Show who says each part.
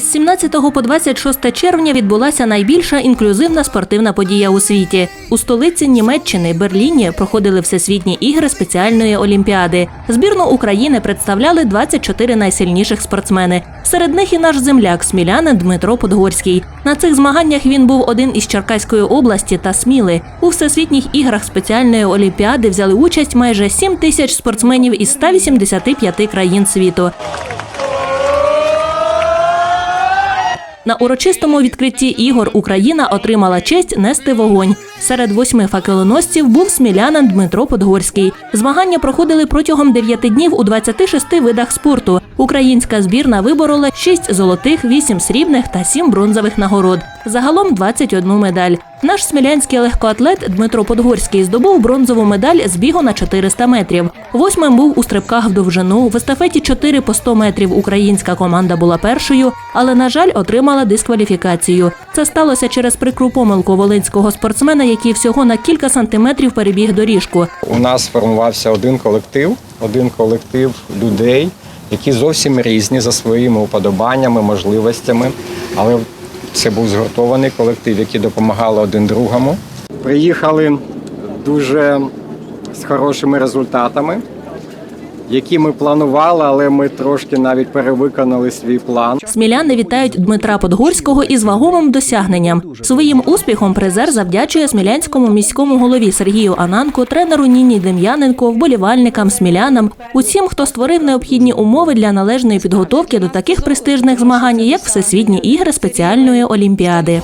Speaker 1: Із 17 по 26 червня відбулася найбільша інклюзивна спортивна подія у світі. У столиці Німеччини Берліні проходили всесвітні ігри спеціальної олімпіади. Збірну України представляли 24 найсильніших спортсмени. Серед них і наш земляк, смілянин Дмитро Подгорський. На цих змаганнях він був один із Черкаської області та Сміли. У всесвітніх іграх спеціальної олімпіади взяли участь майже 7 тисяч спортсменів із 185 країн світу. На урочистому відкритті ігор Україна отримала честь нести вогонь. Серед восьми факелоносців був смілянин Дмитро Подгорський. Змагання проходили протягом дев'яти днів у 26 видах спорту. Українська збірна виборола 6 золотих, 8 срібних та 7 бронзових нагород. Загалом 21 медаль. Наш смілянський легкоатлет Дмитро Подгорський здобув бронзову медаль з бігу на 400 метрів. Восьмим був у стрибках в довжину. В естафеті 4 по 100 метрів українська команда була першою, але, на жаль, отримала дискваліфікацію. Це сталося через прикру помилку волинського спортсмена, який всього на кілька сантиметрів перебіг доріжку.
Speaker 2: У нас сформувався один колектив, один колектив людей, які зовсім різні за своїми уподобаннями, можливостями. Але це був згуртований колектив, який допомагали один другому. Приїхали дуже з хорошими результатами, які ми планували, але ми трошки навіть перевиконали свій план.
Speaker 1: Сміляни вітають Дмитра Подгорського із вагомим досягненням. Своїм успіхом призер завдячує смілянському міському голові Сергію Ананку, тренеру Ніні Дем'яненко, вболівальникам, смілянам, усім, хто створив необхідні умови для належної підготовки до таких престижних змагань, як Всесвітні ігри спеціальної олімпіади.